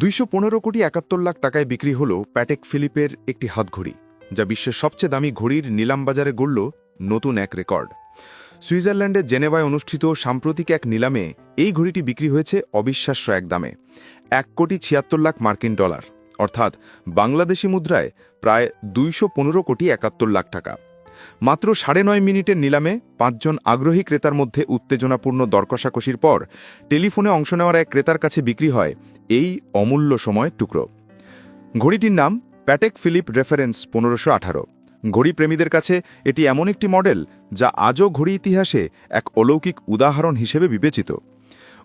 দুইশো পনেরো কোটি একাত্তর লাখ টাকায় বিক্রি হল প্যাটেক ফিলিপের একটি হাতঘড়ি, যা বিশ্বের সবচেয়ে দামি ঘড়ির নিলামবাজারে গড়ল নতুন এক রেকর্ড। সুইজারল্যান্ডের জেনেভায় অনুষ্ঠিত সাম্প্রতিক এক নিলামে এই ঘড়িটি বিক্রি হয়েছে অবিশ্বাস্য এক দামে, এক কোটি ছিয়াত্তর লাখ মার্কিন ডলার, অর্থাৎ বাংলাদেশি মুদ্রায় প্রায় দুইশো পনেরো কোটি একাত্তর লাখ টাকা। মাত্র সাড়ে নয় মিনিটের নিলামে পাঁচজন আগ্রহী ক্রেতার মধ্যে উত্তেজনাপূর্ণ দরকষাকষির পর টেলিফোনে অংশ নেওয়ার এক ক্রেতার কাছে বিক্রি হয় এই অমূল্য সময় টুকরো। ঘড়িটির নাম প্যাটেক ফিলিপ রেফারেন্স পনেরোশো আঠারো। ঘড়ি প্রেমীদের কাছে এটি এমন একটি মডেল যা আজও ঘড়ি ইতিহাসে এক অলৌকিক উদাহরণ হিসেবে বিবেচিত।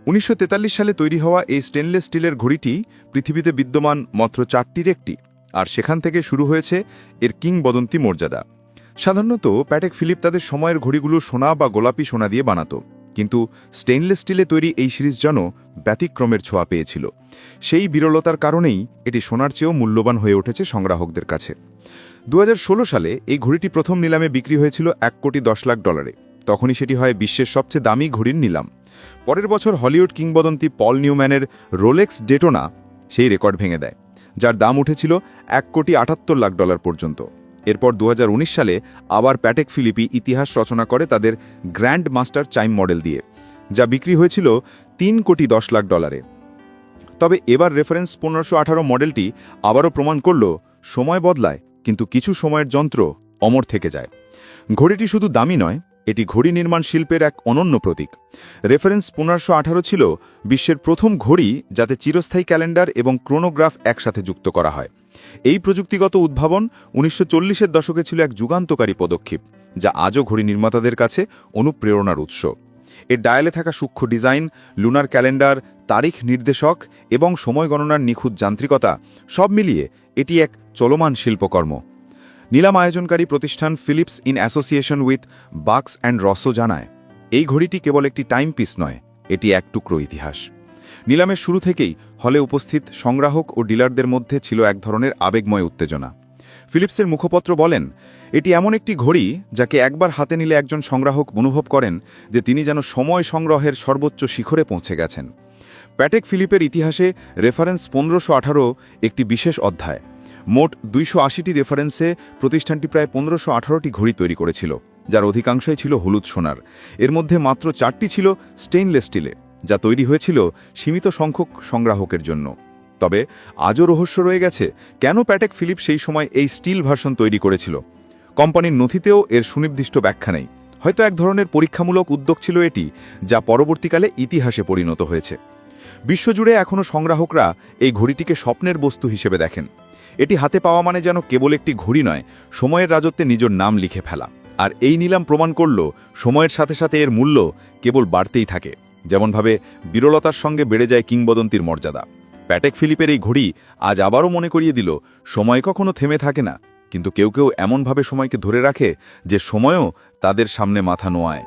উনিশশো তেতাল্লিশ সালে তৈরি হওয়া এই স্টেনলেস স্টিলের ঘড়িটি পৃথিবীতে বিদ্যমান মাত্র চারটির একটি, আর সেখান থেকে শুরু হয়েছে এর কিংবদন্তি মর্যাদা। সাধারণত প্যাটেক ফিলিপ তাদের সময়ের ঘড়িগুলো সোনা বা গোলাপি সোনা দিয়ে বানাতো, কিন্তু স্টেইনলেস স্টিলে তৈরি এই সিরিজ যেন ব্যতিক্রমের ছোঁয়া পেয়েছিল। সেই বিরলতার কারণেই এটি সোনার চেয়েও মূল্যবান হয়ে উঠেছে সংগ্রাহকদের কাছে। দু হাজার ষোলো সালে এই ঘড়িটি প্রথম নিলামে বিক্রি হয়েছিল এক কোটি দশ লাখ ডলারে। তখনই সেটি হয় বিশ্বের সবচেয়ে দামি ঘড়ির নিলাম। পরের বছর হলিউড কিংবদন্তি পল নিউম্যানের রোলেক্স ডেটোনা সেই রেকর্ড ভেঙে দেয়, যার দাম উঠেছিল এক কোটি আটাত্তর লাখ ডলার পর্যন্ত। এরপর দু হাজার উনিশ সালে আবার প্যাটেক ফিলিপি ইতিহাস রচনা করে তাদের গ্র্যান্ড মাস্টার চাইম মডেল দিয়ে, যা বিক্রি হয়েছিল তিন কোটি দশ লাখ ডলারে। তবে এবার রেফারেন্স পনেরোশো মডেলটি আবারও প্রমাণ করল, সময় বদলায়, কিন্তু কিছু সময়ের যন্ত্র অমর থেকে যায়। ঘড়িটি শুধু দামি নয় এটি ঘড়ি নির্মাণ শিল্পের এক অনন্য প্রতীক। রেফারেন্স পনেরোশো আঠারো ছিল বিশ্বের প্রথম ঘড়ি যাতে চিরস্থায়ী ক্যালেন্ডার এবং ক্রোনোগ্রাফ একসাথে যুক্ত করা হয়। এই প্রযুক্তিগত উদ্ভাবন উনিশশো চল্লিশের দশকে ছিল এক যুগান্তকারী পদক্ষেপ, যা আজও ঘড়ি নির্মাতাদের কাছে অনুপ্রেরণার উৎস। এর ডায়ালে থাকা সূক্ষ্ম ডিজাইন, লুনার ক্যালেন্ডার, তারিখ নির্দেশক এবং সময় গণনার নিখুঁত যান্ত্রিকতা সব মিলিয়ে এটি এক চলমান শিল্পকর্ম। নিলাম আয়োজনকারী প্রতিষ্ঠান Phillips in association with Bacs and Russo জানায়, এই ঘড়িটি কেবল একটি টাইম পিস নয়, এটি এক টুকরো ইতিহাস। নিলামের শুরু থেকেই হলে উপস্থিত সংগ্রাহক ও ডিলারদের মধ্যে ছিল এক ধরনের আবেগময় উত্তেজনা। ফিলিপসের মুখপত্র বলেন, এটি এমন একটি ঘড়ি যাকে একবার হাতে নিলে একজন সংগ্রাহক অনুভব করেন যে তিনি যেন সময় সংগ্রহের সর্বোচ্চ শিখরে পৌঁছে গেছেন। প্যাটেক ফিলিপের ইতিহাসে রেফারেন্স পনেরোশো একটি বিশেষ অধ্যায়। মোট দুইশো আশিটি রেফারেন্সে প্রতিষ্ঠানটি প্রায় পনেরোশো আঠারোটি ঘড়ি তৈরি করেছিল, যার অধিকাংশই ছিল হলুদ সোনার। এর মধ্যে মাত্র চারটি ছিল স্টেইনলেস স্টিলে, যা তৈরি হয়েছিল সীমিত সংখ্যক সংগ্রাহকের জন্য। তবে আজও রহস্য রয়ে গেছে, কেন প্যাটেক ফিলিপ সেই সময় এই স্টিল ভার্সন তৈরি করেছিল? কোম্পানির নথিতেও এর সুনির্দিষ্ট ব্যাখ্যা নেই। হয়তো এক ধরনের পরীক্ষামূলক উদ্যোগ ছিল এটি, যা পরবর্তীকালে ইতিহাসে পরিণত হয়েছে। বিশ্বজুড়ে এখনও সংগ্রাহকরা এই ঘড়িটিকে স্বপ্নের বস্তু হিসেবে দেখেন। এটি হাতে পাওয়া মানে যেন কেবল একটি ঘড়ি নয়, সময়ের রাজত্বে নিজের নাম লিখে ফেলা। আর এই নিলাম প্রমাণ করল, সময়ের সাথে সাথে এর মূল্য কেবল বাড়তেই থাকে। যেমনভাবে বিরলতার সঙ্গে বেড়ে যায় কিংবদন্তির মর্যাদা। প্যাটেক ফিলিপের এই ঘড়ি আজ আবারও মনে করিয়ে দিল, সময় কখনো থেমে থাকে না, কিন্তু কেউ কেউ এমনভাবে সময়কে ধরে রাখে যে সময়ও তাদের সামনে মাথা নোয়ায়।